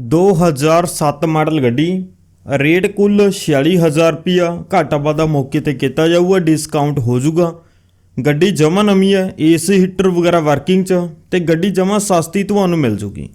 2007 model ਗੱਡੀ, rate ਕੁੱਲ 46000 ਰੁਪਿਆ ਘਾਟਾ ਵਾਧਾ ਮੌਕੇ ਤੇ ਕੀਤਾ ਜਾਊਗਾ ਡਿਸਕਾਊਂਟ ਹੋ ਜਾਊਗਾ। ਗੱਡੀ ਜਮਾ ਨਵੀਂ ਹੈ, ਏਸੀ ਹੀਟਰ ਵਗੈਰਾ ਵਰਕਿੰਗ ਚ, ਤੇ ਗੱਡੀ ਜਮਾ ਸਸਤੀ ਤੁਹਾਨੂੰ ਮਿਲ ਜੂਗੀ।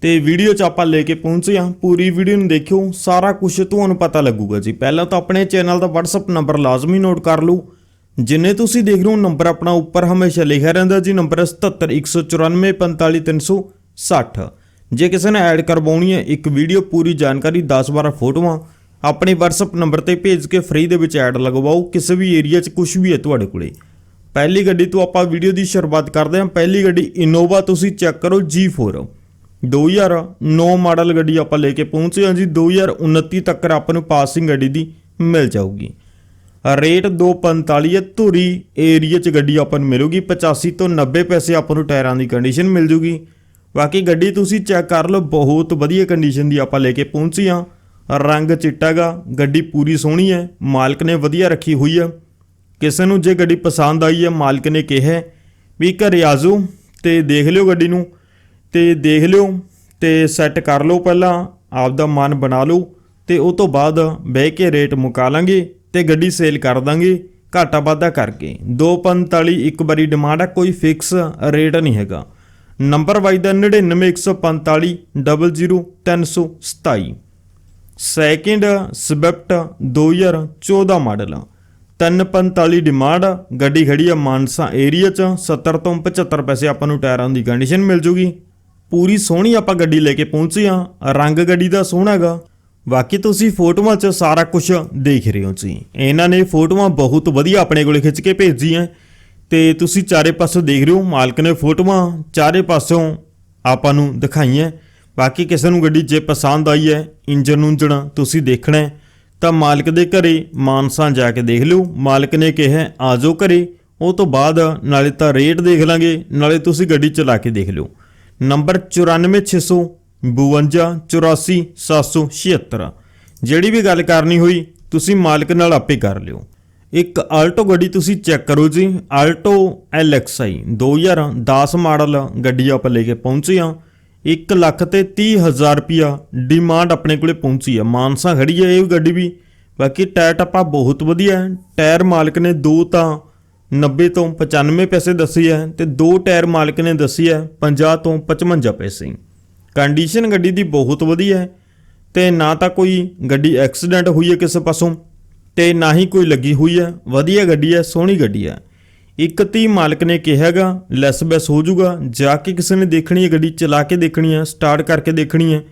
ਤੇ ਵੀਡੀਓ ਚ ਆਪਾਂ ਲੈ ਕੇ ਪਹੁੰਚੇ ਹਾਂ, ਪੂਰੀ ਵੀਡੀਓ ਨੂੰ ਦੇਖਿਓ, ਸਾਰਾ ਕੁਝ ਤੁਹਾਨੂੰ ਪਤਾ ਲੱਗੂਗਾ ਜੀ। ਪਹਿਲਾਂ ਤਾਂ ਆਪਣੇ ਚੈਨਲ ਦਾ WhatsApp ਨੰਬਰ ਲਾਜ਼ਮੀ ਨੋਟ ਕਰ ਲਓ। ਜਿੰਨੇ ਤੁਸੀਂ ਦੇਖ ਰਹੇ ਹੋ, ਨੰਬਰ ਆਪਣਾ ਉੱਪਰ ਹਮੇਸ਼ਾ ਲਿਖਿਆ ਰਹਿੰਦਾ ਜੀ, ਨੰਬਰ ਹੈ 7714945360 ਜੇ ਕਿਸੇ ਨੇ ਐਡ ਕਰਵਾਉਣੀ ਹੈ ਇੱਕ ਵੀਡੀਓ ਪੂਰੀ ਜਾਣਕਾਰੀ 10-12 ਫੋਟੋਆਂ, ਆਪਣੇ WhatsApp ਨੰਬਰ ਤੇ ਭੇਜ ਕੇ ਫ੍ਰੀ ਦੇ ਵਿੱਚ ਐਡ ਲਗਵਾਓ ਕਿਸੇ ਵੀ ਏਰੀਆ 'ਚ ਕੁਝ ਵੀ ਹੈ ਤੁਹਾਡੇ ਕੋਲੇ। ਪਹਿਲੀ ਗੱਡੀ ਤੋਂ ਆਪਾਂ ਵੀਡੀਓ ਦੀ ਸ਼ੁਰੂਆਤ ਕਰਦੇ ਹਾਂ। ਪਹਿਲੀ ਗੱਡੀ ਇਨੋਵਾ ਤੁਸੀਂ ਚੈੱਕ ਕਰੋ G4 2009 ਮਾਡਲ ਗੱਡੀ ਆਪਾਂ ਲੈ ਕੇ ਪਹੁੰਚੇ ਹਾਂ ਜੀ। 2029 ਤੱਕ ਆਪਾਂ ਨੂੰ ਪਾਸਿੰਗ ਗੱਡੀ ਦੀ ਮਿਲ ਜਾਊਗੀ। ਰੇਟ 245 ਹੈ। ਧੂਰੀ ਏਰੀਆ 'ਚ ਗੱਡੀ ਆਪਾਂ ਨੂੰ ਮਿਲੂਗੀ। 85 ਤੋਂ 90 ਪੈਸੇ ਆਪਾਂ ਨੂੰ ਟਾਇਰਾਂ ਦੀ ਕੰਡੀਸ਼ਨ ਮਿਲ ਜੂਗੀ। ਬਾਕੀ ਗੱਡੀ ਤੁਸੀਂ ਚੈੱਕ ਕਰ ਲਓ, ਬਹੁਤ ਵਧੀਆ ਕੰਡੀਸ਼ਨ ਦੀ ਆਪਾਂ ਲੈ ਕੇ ਪਹੁੰਚੀ ਹਾਂ। ਰੰਗ ਚਿੱਟਾਗਾ ਗੱਡੀ ਪੂਰੀ ਸੋਹਣੀ ਹੈ, ਮਾਲਕ ਨੇ ਵਧੀਆ ਰੱਖੀ ਹੋਈ ਹੈ। ਕਿਸੇ ਨੂੰ ਜੇ ਗੱਡੀ ਪਸੰਦ ਆਈ ਹੈ, ਮਾਲਕ ਨੇ ਕਿਹਾ ਵੀ ਘਰੇ ਆ ਜਾਓ ਤੇ ਦੇਖ ਲਿਓ ਗੱਡੀ ਨੂੰ, ਤੇ ਦੇਖ ਲਿਓ ਤੇ ਸੈੱਟ ਕਰ ਲਓ ਪਹਿਲਾਂ, ਆਪਦਾ ਮਨ ਬਣਾ ਲਓ ਤੇ ਉਹ ਤੋਂ ਬਾਅਦ ਬਹਿ ਕੇ ਰੇਟ ਮੁਕਾ ਲਾਂਗੇ ਤੇ ਗੱਡੀ ਸੇਲ ਕਰ ਦਾਂਗੇ, ਘਾਟਾ ਵਾਧਾ ਕਰਕੇ। 245 ਇੱਕ ਵਾਰੀ ਡਿਮਾਂਡ ਹੈ ਕੋਈ ਫਿਕਸ ਰੇਟ ਨਹੀਂ ਹੈਗਾ। ਨੰਬਰ ਵਾਈਜ਼ ਦਾ 99145 00327 ਸੈਕਿੰਡ ਸਵਿਫਟ 2014 ਮਾਡਲ। 345 ਡਿਮਾਂਡ, ਗੱਡੀ ਖੜੀ ਆ ਮਾਨਸਾ ਏਰੀਆ ਚ 70 ਤੋਂ 75 ਪੈਸੇ ਆਪਾਂ ਨੂੰ ਟਾਇਰਾਂ ਦੀ ਕੰਡੀਸ਼ਨ ਮਿਲ ਜੂਗੀ। ਪੂਰੀ ਸੋਹਣੀ ਆਪਾਂ ਗੱਡੀ ਲੈ ਕੇ ਪਹੁੰਚੇ ਆ, ਰੰਗ ਗੱਡੀ ਦਾ ਸੋਹਣਾ ਹੈਗਾ। ਬਾਕੀ ਤੁਸੀਂ ਫੋਟੋਆਂ 'ਚ ਸਾਰਾ ਕੁਝ ਦੇਖ ਰਹੇ ਹੋ ਜੀ। ਇਹਨਾਂ ਨੇ ਫੋਟੋਆਂ ਬਹੁਤ ਵਧੀਆ ਆਪਣੇ ਕੋਲੇ ਖਿੱਚ ਕੇ ਭੇਜੀਆਂ। ਤੇ ਤੁਸੀਂ ਚਾਰੇ ਪਾਸੋਂ ਦੇਖ ਰਹੇ ਹੋ, ਮਾਲਕ ਨੇ ਫੋਟੋਆਂ, ਚਾਰੇ ਪਾਸੋਂ ਆਪਾਂ ਨੂੰ ਦਿਖਾਈਆਂ। ਬਾਕੀ ਕਿਸੇ ਨੂੰ ਗੱਡੀ ਜੇ ਪਸੰਦ ਆਈ ਹੈ ਇੰਜਨ ਉਂਜਣ ਤੁਸੀਂ ਦੇਖਣਾ ਤਾਂ ਮਾਲਕ ਦੇ ਘਰੇ ਮਾਨਸਾ ਜਾ ਕੇ ਦੇਖ ਲਿਓ। ਮਾਲਕ ਨੇ ਕਿਹਾ, ਆ ਜਾਓ ਘਰੇ, ਉਹ ਤੋਂ ਬਾਅਦ ਨਾਲੇ ਤਾਂ ਰੇਟ ਦੇਖ ਲਾਂਗੇ, ਨਾਲੇ ਤੁਸੀਂ ਗੱਡੀ ਚਲਾ ਕੇ ਦੇਖ ਲਿਓ। ਨੰਬਰ 94600 52 84 776 ਜਿਹੜੀ ਵੀ ਗੱਲ ਕਰਨੀ ਹੋਈ, ਤੁਸੀਂ ਮਾਲਕ ਨਾਲ ਆਪੇ ਕਰ ਲਿਓ। ਇੱਕ ਆਲਟੋ ਗੱਡੀ ਤੁਸੀਂ ਚੈੱਕ ਕਰੋ ਜੀ। ਆਲਟੋ LXI 2010 ਮਾਡਲ ਗੱਡੀ ਆਪਾਂ ਲੈ ਕੇ ਪਹੁੰਚੇ ਆ 1 ਲੱਖ ਤੇ 30 ਹਜ਼ਾਰ ਰੁਪਿਆ ਡਿਮਾਂਡ ਆਪਣੇ ਕੋਲੇ ਪਹੁੰਚੀ ਆ। ਮਾਨਸਾ ਖੜੀ ਹੈ ਇਹ ਗੱਡੀ ਵੀ। ਬਾਕੀ ਟਾਇਰ ਟੱਪਾ ਬਹੁਤ ਵਧੀਆ ਹੈ। ਟਾਇਰ ਮਾਲਕ ਨੇ ਦੋ ਤਾਂ 90 ਤੋਂ 95 ਪੈਸੇ ਦੱਸੀ ਹੈ ਤੇ ਦੋ ਟਾਇਰ ਮਾਲਕ ਨੇ ਦੱਸੀ ਹੈ 50 ਤੋਂ 55 ਪੈਸੇ। ਕੰਡੀਸ਼ਨ ਗੱਡੀ ਦੀ ਬਹੁਤ ਵਧੀਆ ਹੈ ਤੇ ਨਾ ਤਾਂ ਕੋਈ ਗੱਡੀ ਐਕਸੀਡੈਂਟ ਹੋਈ ਹੈ ਕਿਸੇ ਪਾਸੋਂ। ਤੇ ਨਾ ਹੀ ਕੋਈ ਲੱਗੀ ਹੋਈ ਹੈ। ਵਧੀਆ ਗੱਡੀ ਹੈ, ਸੋਹਣੀ ਗੱਡੀ ਹੈ। ਇੱਕ ਤੀ ਮਾਲਕ ਨੇ ਕਿਹਾਗਾ ਲੈਸ ਬੈਸ ਹੋ ਜਾਊਗਾ, ਜਾ ਕੇ ਕਿਸੇ ਨੇ ਦੇਖਣੀ ਹੈ, ਗੱਡੀ ਚਲਾ ਕੇ ਦੇਖਣੀ ਹੈ, ਸਟਾਰਟ ਕਰਕੇ ਦੇਖਣੀ ਹੈ।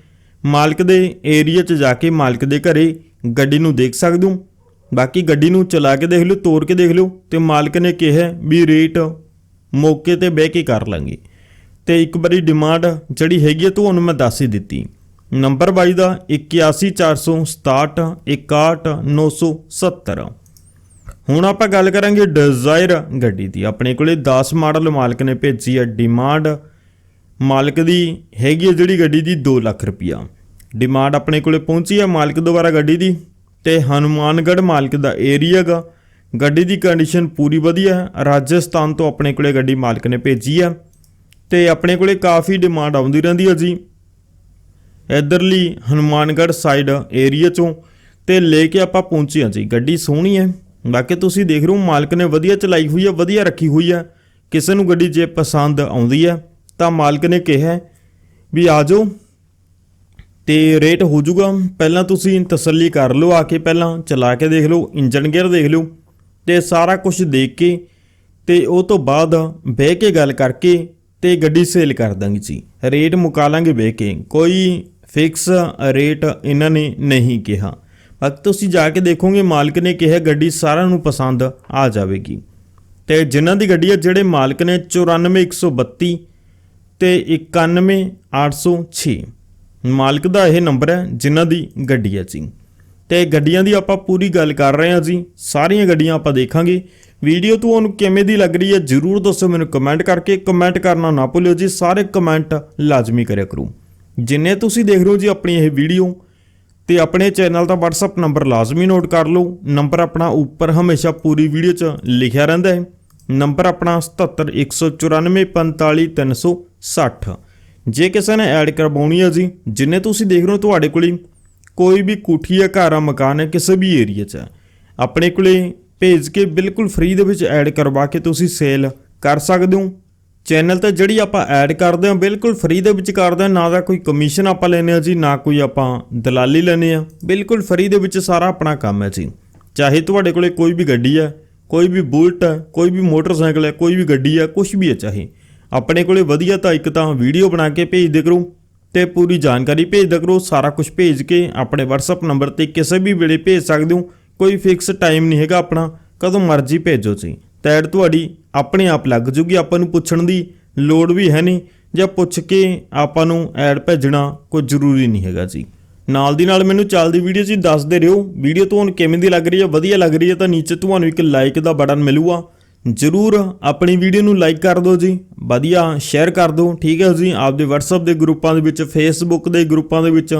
ਮਾਲਕ ਦੇ ਏਰੀਆ 'ਚ ਜਾ ਕੇ ਮਾਲਕ ਦੇ ਘਰੇ ਗੱਡੀ ਨੂੰ ਦੇਖ ਸਕਦੇ ਹੋ। ਬਾਕੀ ਗੱਡੀ ਨੂੰ ਚਲਾ ਕੇ ਦੇਖ ਲਿਓ ਤੋੜ ਕੇ ਦੇਖ ਲਿਓ ਤੇ ਮਾਲਕ ਨੇ ਕਿਹਾ ਵੀ ਰੇਟ ਮੌਕੇ ਤੇ ਬਹਿ ਕੇ ਕਰ ਲਾਂਗੇ। ਤੇ ਇੱਕ ਵਾਰੀ ਡਿਮਾਂਡ ਜਿਹੜੀ ਹੈਗੀ ਹੈ ਤੁਹਾਨੂੰ ਮੈਂ ਦੱਸ ਹੀ ਦਿੱਤੀ। ਨੰਬਰ 22 ਦਾ 81467 61970 ਹੁਣ ਆਪਾਂ ਗੱਲ ਕਰਾਂਗੇ ਡਿਜ਼ਾਇਰ ਗੱਡੀ ਦੀ। ਆਪਣੇ ਕੋਲੇ 10 ਮਾਡਲ ਮਾਲਕ ਨੇ ਭੇਜੀ ਹੈ ਡਿਮਾਂਡ ਮਾਲਕ ਦੀ ਹੈਗੀ ਹੈ ਜਿਹੜੀ ਗੱਡੀ ਦੀ 2 ਲੱਖ ਰੁਪਿਆ ਡਿਮਾਂਡ ਆਪਣੇ ਕੋਲੇ ਪਹੁੰਚੀ ਹੈ ਮਾਲਕ ਦੁਆਰਾ ਗੱਡੀ ਦੀ ਤੇ ਹਨੂਮਾਨਗੜ੍ਹ ਮਾਲਕ ਦਾ ਏਰੀਆ ਗਾ ਗੱਡੀ ਦੀ ਕੰਡੀਸ਼ਨ ਪੂਰੀ ਵਧੀਆ ਹੈ। ਰਾਜਸਥਾਨ ਤੋਂ ਆਪਣੇ ਕੋਲੇ ਗੱਡੀ ਮਾਲਕ ਨੇ ਭੇਜੀ ਹੈ ਤੇ ਆਪਣੇ ਕੋਲੇ ਕਾਫੀ ਡਿਮਾਂਡ ਆਉਂਦੀ ਰਹਿੰਦੀ ਹੈ ਜੀ। ਇਧਰਲੀ ਹਨੂਮਾਨਗੜ੍ਹ ਸਾਈਡ ਏਰੀਆ ਚੋਂ ਤੇ ਲੈ ਕੇ ਆਪਾਂ ਪਹੁੰਚੇ ਹਾਂ ਜੀ। ਗੱਡੀ ਸੋਹਣੀ ਹੈ। ਬਾਕੀ ਤੁਸੀਂ ਦੇਖ ਰਹੇ ਹੋ, ਮਾਲਕ ਨੇ ਵਧੀਆ ਚਲਾਈ ਹੋਈ ਹੈ, ਵਧੀਆ ਰੱਖੀ ਹੋਈ ਹੈ। ਕਿਸੇ ਨੂੰ ਗੱਡੀ ਜੇ ਪਸੰਦ ਆਉਂਦੀ ਹੈ, ਤਾਂ ਮਾਲਕ ਨੇ ਕਿਹਾ ਵੀ ਆ ਜਾਓ ਤੇ ਰੇਟ ਹੋ ਜਾਊਗਾ। ਪਹਿਲਾਂ ਤੁਸੀਂ ਤਸੱਲੀ ਕਰ ਲਓ, ਆ ਕੇ ਪਹਿਲਾਂ ਚਲਾ ਕੇ ਦੇਖ ਲਓ ਇੰਜਨ ਗੇਅਰ ਦੇਖ ਲਿਓ ਤੇ ਸਾਰਾ ਕੁਝ ਦੇਖ ਕੇ ਤੇ ਉਹ ਤੋਂ ਬਾਅਦ ਬਹਿ ਕੇ ਗੱਲ ਕਰਕੇ ਤੇ ਗੱਡੀ ਸੇਲ ਕਰ ਦਾਂਗੇ ਜੀ। ਰੇਟ ਮੁਕਾ ਲਾਂਗੇ ਬਹਿ ਕੇ। ਕੋਈ ਫਿਕਸ ਰੇਟ ਇਹਨਾਂ ਨੇ ਨਹੀਂ ਕਿਹਾ। ਬਾਕੀ ਤੁਸੀਂ ਜਾ ਕੇ ਦੇਖੋਗੇ, ਮਾਲਕ ਨੇ ਕਿਹਾ, ਗੱਡੀ ਸਾਰਿਆਂ ਨੂੰ ਪਸੰਦ ਆ ਜਾਵੇਗੀ। ਤੇ ਜਿਨ੍ਹਾਂ ਦੀ ਗੱਡੀ ਹੈ ਜਿਹੜੇ ਮਾਲਕ ਨੇ 94132 ਤੇ 91806 ਮਾਲਕ ਦਾ ਇਹ ਨੰਬਰ ਹੈ, ਜਿਨ੍ਹਾਂ ਦੀ ਗੱਡੀ ਹੈ ਜੀ। ਤੇ ਗੱਡੀਆਂ ਦੀ ਆਪਾਂ ਪੂਰੀ ਗੱਲ ਕਰ ਰਹੇ ਹਾਂ ਜੀ। ਸਾਰੀਆਂ ਗੱਡੀਆਂ ਆਪਾਂ ਦੇਖਾਂਗੇ। ਵੀਡੀਓ ਤੁਹਾਨੂੰ ਕਿਵੇਂ ਦੀ ਲੱਗ ਰਹੀ ਹੈ, ਜਰੂਰ ਦੱਸੋ ਮੈਨੂੰ ਕਮੈਂਟ ਕਰਕੇ। ਕਮੈਂਟ ਕਰਨਾ ਨਾ ਭੁੱਲਿਓ ਜੀ, ਸਾਰੇ ਕਮੈਂਟ ਲਾਜ਼ਮੀ ਕਰਿਆ ਕਰੋ। ਜਿੰਨੇ ਤੁਸੀਂ ਦੇਖ ਰਹੇ ਹੋ ਜੀ ਆਪਣੀ ਇਹ ਵੀਡੀਓ, ਤੇ ਆਪਣੇ ਚੈਨਲ ਦਾ WhatsApp ਨੰਬਰ ਲਾਜ਼ਮੀ ਨੋਟ ਕਰ ਲਓ। ਨੰਬਰ ਆਪਣਾ ਉੱਪਰ ਹਮੇਸ਼ਾ ਪੂਰੀ ਵੀਡੀਓ 'ਚ ਲਿਖਿਆ ਰਹਿੰਦਾ ਹੈ। ਨੰਬਰ ਆਪਣਾ 7714945360 ਜੇ ਕਿਸੇ ਨੇ ਐਡ ਕਰਵਾਉਣੀ ਹੈ ਜੀ, ਜਿੰਨੇ ਤੁਸੀਂ ਦੇਖ ਰਹੇ ਹੋ ਤੁਹਾਡੇ ਕੋਲੇ, ਕੋਈ ਵੀ ਕੋਠੀ ਹੈ ਘਰ ਆ ਮਕਾਨ ਹੈ ਕਿਸੇ ਵੀ ਏਰੀਆ 'ਚ, ਆਪਣੇ ਕੋਲੇ ਭੇਜ ਕੇ ਬਿਲਕੁਲ ਫ੍ਰੀ ਦੇ ਵਿੱਚ ਐਡ ਕਰਵਾ ਕੇ ਤੁਸੀਂ ਸੇਲ ਕਰ ਸਕਦੇ ਹੋ। ਚੈਨਲ ਤੇ ਜਿਹੜੀ ਆਪਾਂ ਐਡ ਕਰਦੇ ਹਾਂ, ਬਿਲਕੁਲ ਫ੍ਰੀ ਦੇ ਵਿੱਚ ਕਰਦੇ ਹਾਂ। ਨਾ ਦਾ ਕੋਈ ਕਮਿਸ਼ਨ ਆਪਾਂ ਲੈਨੇ ਆ ਜੀ, ਨਾ ਕੋਈ ਆਪਾਂ ਦਲਾਲੀ ਲੈਨੇ ਆ ਬਿਲਕੁਲ ਫ੍ਰੀ ਦੇ ਵਿੱਚ ਸਾਰਾ ਆਪਣਾ ਕੰਮ ਹੈ ਜੀ। ਚਾਹੇ ਤੁਹਾਡੇ ਕੋਲੇ ਕੋਈ ਵੀ ਗੱਡੀ ਹੈ, ਕੋਈ ਵੀ ਬੁਲਟ ਹੈ, ਕੋਈ ਵੀ ਮੋਟਰਸਾਈਕਲ ਹੈ, ਕੋਈ ਵੀ ਗੱਡੀ ਹੈ ਕੁਝ ਵੀ ਹੈ ਚਾਹੇ। ਆਪਣੇ ਕੋਲੇ ਵਧੀਆ ਤਾਂ ਇੱਕ ਤਾਂ ਵੀਡੀਓ ਬਣਾ ਕੇ ਭੇਜ ਦੇ ਕਰੋ ਤੇ ਪੂਰੀ ਜਾਣਕਾਰੀ ਭੇਜ ਦਿਆ ਕਰੋ। ਸਾਰਾ ਕੁਝ ਭੇਜ ਕੇ ਆਪਣੇ WhatsApp ਨੰਬਰ ਤੇ ਕਿਸੇ ਵੀ ਵੇਲੇ ਭੇਜ ਸਕਦੇ ਹੋ। ਕੋਈ ਫਿਕਸ ਟਾਈਮ ਨਹੀਂ ਹੈਗਾ ਆਪਣਾ। ਕਦੋਂ ਮਰਜ਼ੀ ਭੇਜੋ ਜੀ। ਤਾਂ ਐਡ ਤੁਹਾਡੀ ਆਪਣੇ ਆਪ ਲੱਗ ਜੂਗੀ ਆਪਾਂ ਨੂੰ ਪੁੱਛਣ ਦੀ ਲੋੜ ਵੀ ਹੈ ਨਹੀਂ, ਜਾਂ ਪੁੱਛ ਕੇ ਆਪਾਂ ਨੂੰ ਐਡ ਭੇਜਣਾ ਕੋਈ ਜ਼ਰੂਰੀ ਨਹੀਂ ਹੈਗਾ ਜੀ। ਨਾਲ ਦੀ ਨਾਲ ਮੈਨੂੰ ਚੱਲਦੀ ਵੀਡੀਓ 'ਚ ਦੱਸਦੇ ਰਹੋ ਵੀਡੀਓ ਤੁਹਾਨੂੰ ਕਿਵੇਂ ਦੀ ਲੱਗ ਰਹੀ ਹੈ, ਵਧੀਆ ਲੱਗ ਰਹੀ ਹੈ, ਤਾਂ ਨੀਚੇ ਤੁਹਾਨੂੰ ਇੱਕ ਲਾਈਕ ਦਾ ਬਟਨ ਮਿਲੂਗਾ। ਜਰੂਰ ਆਪਣੀ ਵੀਡੀਓ ਨੂੰ ਲਾਈਕ ਕਰ ਦਿਓ ਜੀ, ਵਧੀਆ ਸ਼ੇਅਰ ਕਰ ਦਿਓ, ਠੀਕ ਹੈ ਜੀ। ਆਪਦੇ WhatsApp ਦੇ ਗਰੁੱਪਾਂ ਦੇ ਵਿੱਚ, Facebook ਦੇ ਗਰੁੱਪਾਂ ਦੇ ਵਿੱਚ,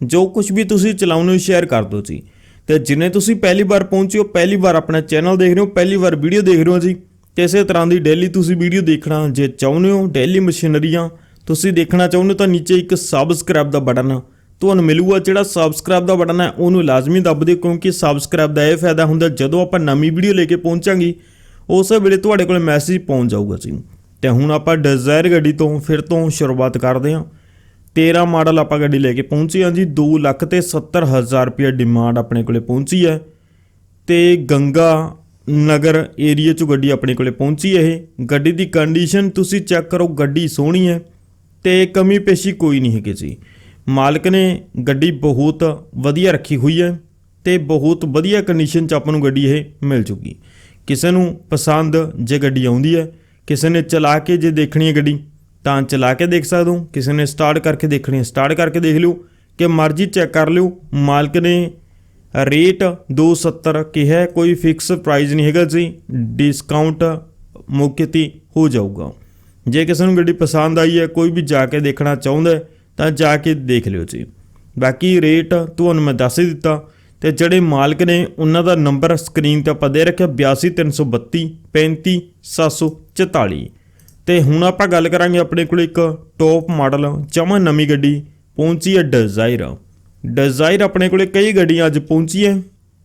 ਜੋ ਕੁਝ ਵੀ ਤੁਸੀਂ ਚਲਾਉਂਦੇ ਹੋ ਸ਼ੇਅਰ ਕਰ ਦਿਓ ਜੀ। ਤੇ ਜਿੰਨੇ ਤੁਸੀਂ ਪਹਿਲੀ ਵਾਰ ਪਹੁੰਚੇ ਹੋ, ਪਹਿਲੀ ਵਾਰ ਆਪਣਾ ਚੈਨਲ ਦੇਖ ਰਹੇ ਹੋ, ਪਹਿਲੀ ਵਾਰ ਵੀਡੀਓ ਦੇਖ ਰਹੇ ਹੋ ਜੀ ਕਿਸੇ ਤਰ੍ਹਾਂ ਦੀ ਡੇਲੀ ਤੁਸੀਂ ਵੀਡੀਓ ਦੇਖਣਾ ਜੇ ਚਾਹੁੰਦੇ ਹੋ, ਡੇਲੀ ਮਸ਼ੀਨਰੀਆਂ, ਤੁਸੀਂ ਦੇਖਣਾ ਚਾਹੁੰਦੇ ਹੋ ਤਾਂ ਨੀਚੇ ਇੱਕ ਸਬਸਕ੍ਰਾਈਬ ਦਾ ਬਟਨ ਤੁਹਾਨੂੰ ਮਿਲੂਗਾ। ਜਿਹੜਾ ਸਬਸਕ੍ਰਾਈਬ ਦਾ ਬਟਨ ਹੈ, ਉਹਨੂੰ ਲਾਜ਼ਮੀ ਦੱਬ ਦਿਓ, ਕਿਉਂਕਿ ਸਬਸਕ੍ਰਾਈਬ ਦਾ ਇਹ ਫਾਇਦਾ ਹੁੰਦਾ ਜਦੋਂ ਆਪਾਂ ਨਵੀਂ ਵੀਡੀਓ ਲੈ ਕੇ ਪਹੁੰਚਾਂਗੇ, ਉਸ ਵੇਲੇ ਤੁਹਾਡੇ ਕੋਲ ਮੈਸੇਜ ਪਹੁੰਚ ਜਾਊਗਾ ਜੀ। ਤੇ ਹੁਣ ਆਪਾਂ ਡਿਜ਼ਾਇਰ ਗੱਡੀ ਤੋਂ ਫਿਰ ਤੋਂ ਸ਼ੁਰੂਆਤ ਕਰਦੇ ਹਾਂ। 13 ਮਾਡਲ ਆਪਾਂ ਗੱਡੀ ਲੈ ਕੇ ਪਹੁੰਚੇ ਹਾਂ ਜੀ 2 ਲੱਖ ਤੇ 70 ਹਜ਼ਾਰ ਰੁਪਏ ਡਿਮਾਂਡ ਆਪਣੇ ਕੋਲੇ ਪਹੁੰਚੀ ਹੈ। ਤੇ ਗੰਗਾ ਨਗਰ ਏਰੀਆ ਚੋਂ ਗੱਡੀ ਆਪਣੇ ਕੋਲੇ ਪਹੁੰਚੀ ਇਹ। ਗੱਡੀ ਦੀ ਕੰਡੀਸ਼ਨ ਤੁਸੀਂ ਚੈੱਕ ਕਰੋ, ਗੱਡੀ ਸੋਹਣੀ ਹੈ ਤੇ ਕਮੀ ਪੇਸ਼ੀ ਕੋਈ ਨਹੀਂ ਹੈਗੀ ਜੀ। ਮਾਲਕ ਨੇ ਗੱਡੀ ਬਹੁਤ ਵਧੀਆ ਰੱਖੀ ਹੋਈ ਹੈ ਤੇ ਬਹੁਤ ਵਧੀਆ ਕੰਡੀਸ਼ਨ ਚ ਆਪਾਂ ਨੂੰ ਗੱਡੀ ਇਹ ਮਿਲ ਚੁੱਕੀ ਕਿਸੇ ਨੂੰ ਪਸੰਦ ਜੇ ਗੱਡੀ ਆਉਂਦੀ ਹੈ, ਕਿਸੇ ਨੇ ਚਲਾ ਕੇ ਜੇ ਦੇਖਣੀ ਹੈ ਗੱਡੀ, ਤਾਂ ਚਲਾ ਕੇ ਦੇਖ ਸਕਦੇ ਹੋ। ਕਿਸੇ ਨੇ ਸਟਾਰਟ ਕਰਕੇ ਦੇਖਣੀ ਹੈ ਸਟਾਰਟ ਕਰਕੇ ਦੇਖ ਲਿਓ। ਕਿ ਮਰਜ਼ੀ ਚੈੱਕ ਕਰ ਲਿਓ। ਮਾਲਕ ਨੇ ਰੇਟ 270 ਕਿਹਾ ਕੋਈ ਫਿਕਸ ਪ੍ਰਾਈਸ ਨਹੀਂ ਹੈਗਾ ਜੀ ਡਿਸਕਾਊਂਟ ਮੌਕੇ ਤੇ ਹੋ ਜਾਊਗਾ। ਜੇ ਕਿਸੇ ਨੂੰ ਗੱਡੀ ਪਸੰਦ ਆਈ ਹੈ, ਕੋਈ ਵੀ ਜਾ ਕੇ ਦੇਖਣਾ ਚਾਹੁੰਦਾ ਤਾਂ ਜਾ ਕੇ ਦੇਖ ਲਿਓ ਜੀ। ਬਾਕੀ ਰੇਟ ਤੁਹਾਨੂੰ ਮੈਂ ਦੱਸ ਹੀ ਦਿੱਤਾ ਤੇ ਜਿਹੜੇ ਮਾਲਕ ਨੇ ਉਹਨਾਂ ਦਾ ਨੰਬਰ ਸਕਰੀਨ ਤੇ ਆਪਾਂ ਦੇ ਰੱਖਿਆ 82332 35744 ਤੇ ਹੁਣ ਆਪਾਂ ਗੱਲ ਕਰਾਂਗੇ ਆਪਣੇ ਕੋਲ ਇੱਕ ਟੌਪ ਮਾਡਲ ਜਮਾਂ ਨਵੀਂ ਗੱਡੀ, ਪਹੁੰਚੀ ਹੈ ਡਿਜ਼ਾਇਰ ਡਿਜ਼ਾਇਰ ਆਪਣੇ ਕੋਲੇ ਕਈ ਗੱਡੀਆਂ ਅੱਜ ਪਹੁੰਚੀ ਹੈ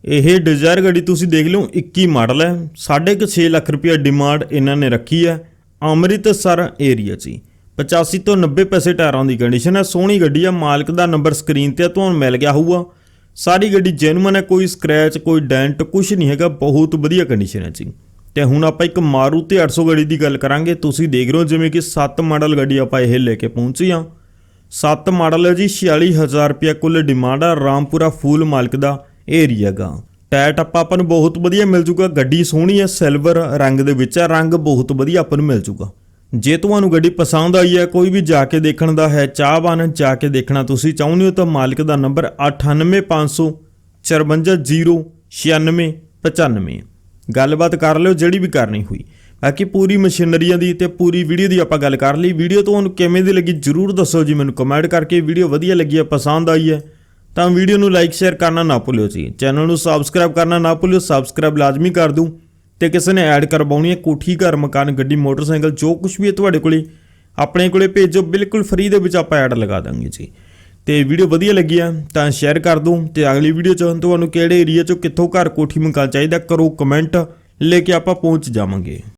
ਇਹ ਡਿਜ਼ਾਇਰ ਗੱਡੀ ਤੁਸੀਂ ਦੇਖ ਲਓ 21 ਮਾਡਲ ਹੈ 6.5 ਲੱਖ ਰੁਪਏ ਡਿਮਾਂਡ ਇਹਨਾਂ ਨੇ ਰੱਖੀ ਹੈ ਅੰਮ੍ਰਿਤਸਰ ਏਰੀਆ 'ਚ ਹੀ। 85 ਤੋਂ 90 ਪੈਸੇ ਟਾਇਰਾਂ ਦੀ ਕੰਡੀਸ਼ਨ ਹੈ ਸੋਹਣੀ ਗੱਡੀ ਹੈ ਮਾਲਕ ਦਾ ਨੰਬਰ ਸਕਰੀਨ ਤੇ ਤੁਹਾਨੂੰ ਮਿਲ ਗਿਆ ਹੋਊਗਾ। ਸਾਰੀ ਗੱਡੀ ਜੈਨੂਇਨ ਹੈ ਕੋਈ ਸਕ੍ਰੈਚ ਕੋਈ ਡੈਂਟ ਕੁਝ ਨਹੀਂ ਹੈਗਾ, ਬਹੁਤ ਵਧੀਆ ਕੰਡੀਸ਼ਨ ਹੈ ਜੀ। ਤੇ ਹੁਣ ਆਪਾਂ ਇੱਕ ਮਾਰੂਤੀ 800 ਗੱਡੀ ਦੀ ਗੱਲ ਕਰਾਂਗੇ। ਤੁਸੀਂ ਦੇਖ ਰਹੇ ਹੋ ਜਿਵੇਂ ਕਿ 7 ਮਾਡਲ ਗੱਡੀ ਆਪਾਂ ਇਹ ਲੈ ਕੇ ਪਹੁੰਚੀ ਹਾਂ। 7 ਮਾਡਲ ਹੈ ਜੀ 46000 ਰੁਪਏ ਕੁੱਲ ਡਿਮਾਂਡ ਆ, ਰਾਮਪੁਰਾ ਫੂਲ ਮਾਲਕ ਦਾ ਏਰੀਆ ਗਾ। ਟਾਇਰ ਟੱਪਾ ਆਪਾਂ ਨੂੰ ਬਹੁਤ ਵਧੀਆ ਮਿਲ ਜੂਗਾ, ਗੱਡੀ ਸੋਹਣੀ ਹੈ ਸਿਲਵਰ ਰੰਗ ਦੇ ਵਿੱਚ ਆ, ਰੰਗ ਬਹੁਤ ਵਧੀਆ ਆਪਾਂ ਨੂੰ ਮਿਲ ਜੂਗਾ। ਜੇ ਤੁਹਾਨੂੰ ਗੱਡੀ ਪਸੰਦ ਆਈ ਹੈ, ਕੋਈ ਵੀ ਜਾ ਕੇ ਦੇਖਣ ਦਾ ਹੈ, ਚਾਹਵਾਨ ਜਾ ਕੇ ਦੇਖਣਾ, ਤੁਸੀਂ ਚਾਹੁੰਦੇ ਹੋ ਤਾਂ ਮਾਲਕ ਦਾ ਨੰਬਰ 9850 ਗੱਲਬਾਤ ਕਰ ਲਿਓ, ਜਿਹੜੀ ਵੀ ਕਰਨੀ ਹੋਈ। ਬਾਕੀ ਪੂਰੀ ਮਸ਼ੀਨਰੀਆਂ ਦੀ ਤੇ ਪੂਰੀ ਵੀਡੀਓ ਦੀ ਆਪਾਂ ਗੱਲ ਕਰ ਲਈ। ਵੀਡੀਓ ਤੁਹਾਨੂੰ ਕਿਵੇਂ ਦੀ ਲੱਗੀ ਜਰੂਰ ਦੱਸੋ ਜੀ, ਮੈਨੂੰ ਕਮੈਂਟ ਕਰਕੇ। ਵੀਡੀਓ ਵਧੀਆ ਲੱਗੀ ਹੈ, ਪਸੰਦ ਆਈ ਹੈ, ਤਾਂ ਵੀਡੀਓ ਨੂੰ ਲਾਈਕ ਸ਼ੇਅਰ ਕਰਨਾ ਨਾ ਭੁੱਲਿਓ ਜੀ। ਚੈਨਲ ਨੂੰ ਸਬਸਕ੍ਰਾਈਬ ਕਰਨਾ ਨਾ ਭੁੱਲਿਓ ਸਬਸਕ੍ਰਾਈਬ ਲਾਜ਼ਮੀ ਕਰ ਦੂੰ। ਤੇ ਕਿਸੇ ਨੇ ਐਡ ਕਰਵਾਉਣੀ ਹੈ ਕੋਠੀ, ਘਰ, ਮਕਾਨ, ਗੱਡੀ, ਮੋਟਰਸਾਈਕਲ, ਜੋ ਕੁਝ ਵੀ ਹੈ ਤੁਹਾਡੇ ਕੋਲੇ, ਆਪਣੇ ਕੋਲੇ ਭੇਜੋ, ਬਿਲਕੁਲ ਫ੍ਰੀ ਦੇ ਵਿੱਚ ਆਪਾਂ ਐਡ ਲਗਾ ਦਾਂਗੇ ਜੀ। ਤੇ ਵੀਡੀਓ ਵਧੀਆ ਲੱਗੀ ਆ ਤਾਂ ਸ਼ੇਅਰ ਕਰ ਦਿਓ ਤੇ ਅਗਲੀ ਵੀਡੀਓ ਚ ਤੁਹਾਨੂੰ ਕਿਹੜੇ ਏਰੀਆ ਚੋਂ ਕਿੱਥੋਂ ਘਰ ਕੋਠੀ ਮਕਾਨ ਚਾਹੀਦਾ, ਕਰੋ ਕਮੈਂਟ ਲੈ ਕੇ ਆਪਾਂ ਪਹੁੰਚ ਜਾਵਾਂਗੇ।